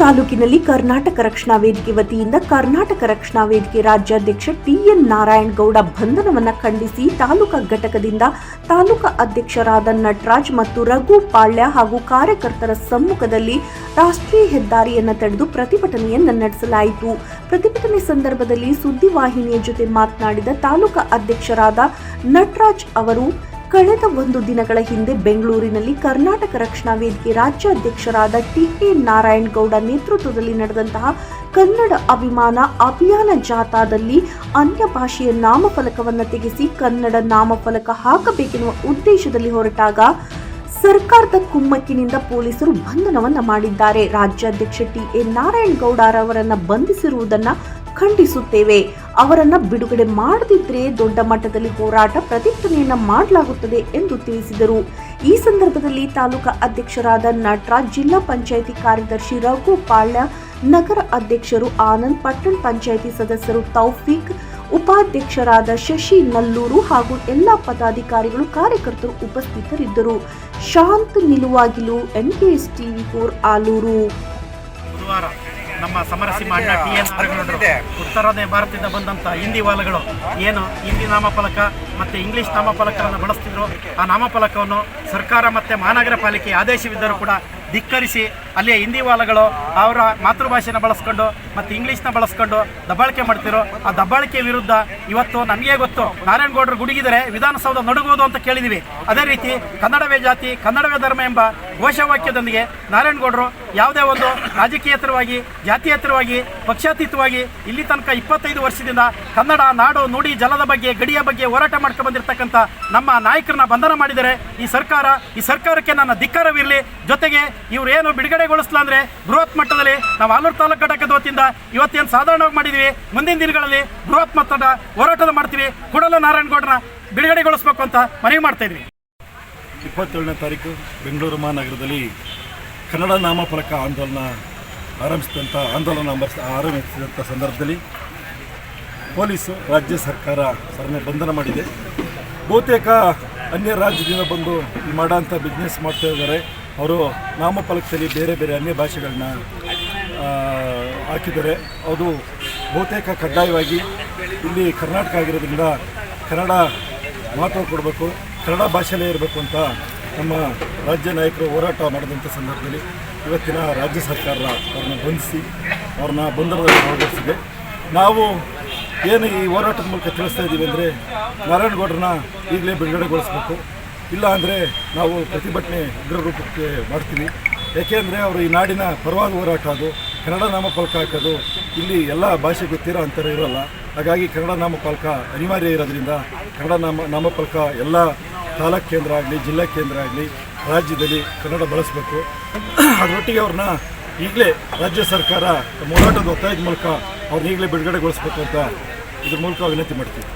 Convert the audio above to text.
ತಾಲೂಕಿನಲ್ಲಿ ಕರ್ನಾಟಕ ರಕ್ಷಣಾ ವೇದಿಕೆ ವತಿಯಿಂದ ಕರ್ನಾಟಕ ರಕ್ಷಣಾ ವೇದಿಕೆ ರಾಜ್ಯಾಧ್ಯಕ್ಷ ಟಿಎನ್ ನಾರಾಯಣ್ ಗೌಡ ಬಂಧನವನ್ನು ಖಂಡಿಸಿ ತಾಲೂಕಾ ಘಟಕದಿಂದ ತಾಲೂಕಾ ಅಧ್ಯಕ್ಷರಾದ ನಟರಾಜ್ ಮತ್ತು ರಘು ಪಾಳ್ಯ ಹಾಗೂ ಕಾರ್ಯಕರ್ತರ ಸಮ್ಮುಖದಲ್ಲಿ ರಾಷ್ಟ್ರೀಯ ಹೆದ್ದಾರಿಯನ್ನು ತಡೆದು ಪ್ರತಿಭಟನೆಯನ್ನು ನಡೆಸಲಾಯಿತು. ಪ್ರತಿಭಟನೆ ಸಂದರ್ಭದಲ್ಲಿ ಸುದ್ದಿವಾಹಿನಿಯ ಜೊತೆ ಮಾತನಾಡಿದ ತಾಲೂಕಾ ಅಧ್ಯಕ್ಷರಾದ ನಟರಾಜ್ ಅವರು ಕಳೆದ ಒಂದು ದಿನಗಳ ಹಿಂದೆ ಬೆಂಗಳೂರಿನಲ್ಲಿ ಕರ್ನಾಟಕ ರಕ್ಷಣಾ ವೇದಿಕೆ ರಾಜ್ಯಾಧ್ಯಕ್ಷರಾದ ಟಿಎ ನಾರಾಯಣ್ ಗೌಡ ನೇತೃತ್ವದಲ್ಲಿ ನಡೆದಂತಹ ಕನ್ನಡ ಅಭಿಮಾನ ಅಭಿಯಾನ ಜಾಥಾದಲ್ಲಿ ಅನ್ಯ ಭಾಷೆಯ ನಾಮಫಲಕವನ್ನು ತೆಗೆಸಿ ಕನ್ನಡ ನಾಮಫಲಕ ಹಾಕಬೇಕೆನ್ನುವ ಉದ್ದೇಶದಲ್ಲಿ ಹೊರಟಾಗ ಸರ್ಕಾರದ ಕುಮ್ಮಕ್ಕಿನಿಂದ ಪೊಲೀಸರು ಬಂಧನವನ್ನ ಮಾಡಿದ್ದಾರೆ. ರಾಜ್ಯಾಧ್ಯಕ್ಷ ಟಿ ಎ ನಾರಾಯಣ್ ಬಂಧಿಸಿರುವುದನ್ನು ಬಂಧಿಸಿರುವುದನ್ನ ಖಂಡಿಸುತ್ತೇವೆ. ಅವರನ್ನ ಬಿಡುಗಡೆ ಮಾಡದಿದ್ರೆ ದೊಡ್ಡ ಮಟ್ಟದಲ್ಲಿ ಹೋರಾಟ ಪ್ರತಿಭಟನೆಯನ್ನ ಮಾಡಲಾಗುತ್ತದೆ ಎಂದು ತಿಳಿಸಿದರು. ಈ ಸಂದರ್ಭದಲ್ಲಿ ತಾಲೂಕಾ ಅಧ್ಯಕ್ಷರಾದ ನಟರಾಜ್, ಜಿಲ್ಲಾ ಪಂಚಾಯಿತಿ ಕಾರ್ಯದರ್ಶಿ ರಘು ಪಾಳ್ಯ ನಗರ ಅಧ್ಯಕ್ಷರು ಆನಂದ್, ಪಟ್ಟಣ ಪಂಚಾಯಿತಿ ಸದಸ್ಯರು ತೌಫೀಕ್, ಉಪಾಧ್ಯಕ್ಷರಾದ ಶಶಿ ನಲ್ಲೂರು ಹಾಗೂ ಎಲ್ಲ ಪದಾಧಿಕಾರಿಗಳು, ಕಾರ್ಯಕರ್ತರು ಉಪಸ್ಥಿತರಿದ್ದರು. Shanth ನಿಲುವಾಗಿಲು NKS TV four Aluru. ನಮ್ಮ ಸಮರಸಿಂಹ ಅಣ್ಣ ಟಿ ಎನ್ ಉತ್ತರದೇ ಭಾರತದಿಂದ ಬಂದಂಥ ಹಿಂದಿ ವಾಲಗಳು. ಏನು? ಹಿಂದಿ ನಾಮಫಲಕ ಮತ್ತು ಇಂಗ್ಲಿಷ್ ನಾಮಫಲಕವನ್ನು ಬಳಸ್ತಿದ್ರು. ಆ ನಾಮಫಲಕವನ್ನು ಸರ್ಕಾರ ಮತ್ತು ಮಹಾನಗರ ಪಾಲಿಕೆ ಆದೇಶವಿದ್ದರೂ ಕೂಡ ಧಿಕ್ಕರಿಸಿ ಅಲ್ಲಿಯ ಹಿಂದಿ ವಾಲಗಳು ಅವರ ಮಾತೃಭಾಷೆನ ಬಳಸ್ಕೊಂಡು ಮತ್ತು ಇಂಗ್ಲೀಷ್ನ ಬಳಸ್ಕೊಂಡು ದಬ್ಬಾಳಿಕೆ ಮಾಡ್ತಿರೋ ಆ ದಬ್ಬಾಳಿಕೆ ವಿರುದ್ಧ ಇವತ್ತು ನನಗೆ ಗೊತ್ತು, ನಾರಾಯಣಗೌಡರು ಗುಡುಗಿದರೆ ವಿಧಾನಸೌಧ ನಡುಗುವುದು ಅಂತ ಕೇಳಿದ್ದೀವಿ ಅದೇ ರೀತಿ ಕನ್ನಡವೇ ಜಾತಿ, ಕನ್ನಡವೇ ಧರ್ಮ ಎಂಬ ಘೋಷವಾಕ್ಯದೊಂದಿಗೆ ನಾರಾಯಣಗೌಡರು ಯಾವುದೇ ಒಂದು ರಾಜಕೀಯತರವಾಗಿ ಜಾತಿಯೇತರವಾಗಿ ಪಕ್ಷಾತೀತವಾಗಿ ಇಲ್ಲಿ ತನಕ ಇಪ್ಪತ್ತೈದು ವರ್ಷದಿಂದ ಕನ್ನಡ, ನಾಡು, ನುಡಿ, ಜಲದ ಬಗ್ಗೆ, ಗಡಿಯ ಬಗ್ಗೆ ಹೋರಾಟ ಮಾಡ್ಕೊಂಡು ಬಂದಿರತಕ್ಕಂಥ ನಮ್ಮ ನಾಯಕರನ್ನ ಬಂಧನ ಮಾಡಿದರೆ ಈ ಸರ್ಕಾರ, ಈ ಸರ್ಕಾರಕ್ಕೆ ನನ್ನ ಧಿಕ್ಕಾರವಿರಲಿ. ಜೊತೆಗೆ ಇವರೇನು ಏನು ಬಿಡುಗಡೆಗೊಳಿಸಲ್ಲ ಅಂದ್ರೆ ಬೃಹತ್ ಮಟ್ಟದಲ್ಲಿ ನಾವು ಆಲೂರು ತಾಲೂಕು ಘಟಕದ ವತಿಯಿಂದ ಇವತ್ತೇನು ಸಾಧಾರಣವಾಗಿ ಮಾಡಿದ್ದೀವಿ ಮುಂದಿನ ದಿನಗಳಲ್ಲಿ ಬೃಹತ್ ಮಟ್ಟದ ಹೋರಾಟದ ಮಾಡ್ತೀವಿ. ಕೂಡಲ ನಾರಾಯಣಗೌಡನ ಬಿಡುಗಡೆಗೊಳಿಸ್ಬೇಕು ಅಂತ ಮನವಿ ಮಾಡ್ತಾ ಇದ್ವಿ. ಇಪ್ಪತ್ತೇಳನೇ ತಾರೀಕು ಬೆಂಗಳೂರು ಮಹಾನಗರದಲ್ಲಿ ಕನ್ನಡ ನಾಮಫಲಕ ಆಂದೋಲನ ಆರಂಭಿಸಿದಂಥ ಆಂದೋಲನ ಆರಂಭಿಸ- ಆರಂಭಿಸಿದಂಥ ಸಂದರ್ಭದಲ್ಲಿ ಪೊಲೀಸು ರಾಜ್ಯ ಸರ್ಕಾರ ಸರಣೆ ಬಂಧನ ಮಾಡಿದೆ. ಬಹುತೇಕ ಅನ್ಯ ರಾಜ್ಯದಿಂದ ಬಂದು ಮಾಡೋಂಥ ಬಿಸ್ನೆಸ್ ಮಾಡ್ತಾ ಇದ್ದಾರೆ. ಅವರು ನಾಮಫಲಕದಲ್ಲಿ ಬೇರೆ ಬೇರೆ ಅನ್ಯ ಭಾಷೆಗಳನ್ನ ಹಾಕಿದ್ದಾರೆ. ಅದು ಬಹುತೇಕ ಕಡ್ಡಾಯವಾಗಿ ಇಲ್ಲಿ ಕರ್ನಾಟಕ ಆಗಿರೋದ್ರಿಂದ ಕನ್ನಡ ಮಹತ್ವ ಕೊಡಬೇಕು, ಕನ್ನಡ ಭಾಷೆಯಲ್ಲೇ ಇರಬೇಕು ಅಂತ ನಮ್ಮ ರಾಜ್ಯ ನಾಯಕರು ಹೋರಾಟ ಮಾಡಿದಂಥ ಸಂದರ್ಭದಲ್ಲಿ ಇವತ್ತಿನ ರಾಜ್ಯ ಸರ್ಕಾರ ಅವ್ರನ್ನ ಬಂಧಿಸಿ, ಅವ್ರನ್ನ ಬಂಧನದಲ್ಲಿ ಹೊರಡಿಸಿದೆ ನಾವು ಏನು ಈ ಹೋರಾಟದ ಮೂಲಕ ತಿಳಿಸ್ತಾ ಇದ್ದೀವಿ ಅಂದರೆ ನಾರಾಯಣಗೌಡರನ್ನ ಈಗಲೇ ಬಿಡುಗಡೆಗೊಳಿಸಬೇಕು. ಇಲ್ಲ ಅಂದರೆ ನಾವು ಪ್ರತಿಭಟನೆ ಉಗ್ರ ರೂಪಕ್ಕೆ ಮಾಡ್ತೀವಿ ಯಾಕೆಂದರೆ ಅವರು ಈ ನಾಡಿನ ಪರವಾದ ಹೋರಾಟ ಅದು, ಕನ್ನಡ ನಾಮಫಲಕ ಹಾಕೋದು, ಇಲ್ಲಿ ಎಲ್ಲ ಭಾಷೆ ಗೊತ್ತಿರೋ ಅಂತರ ಇರೋಲ್ಲ. ಹಾಗಾಗಿ ಕನ್ನಡ ನಾಮಫಲಕ ಅನಿವಾರ್ಯ ಇರೋದ್ರಿಂದ ಕನ್ನಡ ನಾಮ, ನಾಮಫಲಕ ಎಲ್ಲ ತಾಲೂಕು ಕೇಂದ್ರ ಆಗಲಿ, ಜಿಲ್ಲಾ ಕೇಂದ್ರ ಆಗಲಿ, ರಾಜ್ಯದಲ್ಲಿ ಕನ್ನಡ ಬಳಸಬೇಕು. ಅದರೊಟ್ಟಿಗೆ ಅವ್ರನ್ನ ಈಗಲೇ ರಾಜ್ಯ ಸರ್ಕಾರ ಹೋರಾಟದ ಒತ್ತಾಯದ ಮೂಲಕ ಅವ್ರನ್ನ ಈಗಲೇ ಬಿಡುಗಡೆಗೊಳಿಸ್ಬೇಕು ಅಂತ ಇದ್ರ ಮೂಲಕ ವಿನಂತಿ ಮಾಡ್ತೀವಿ.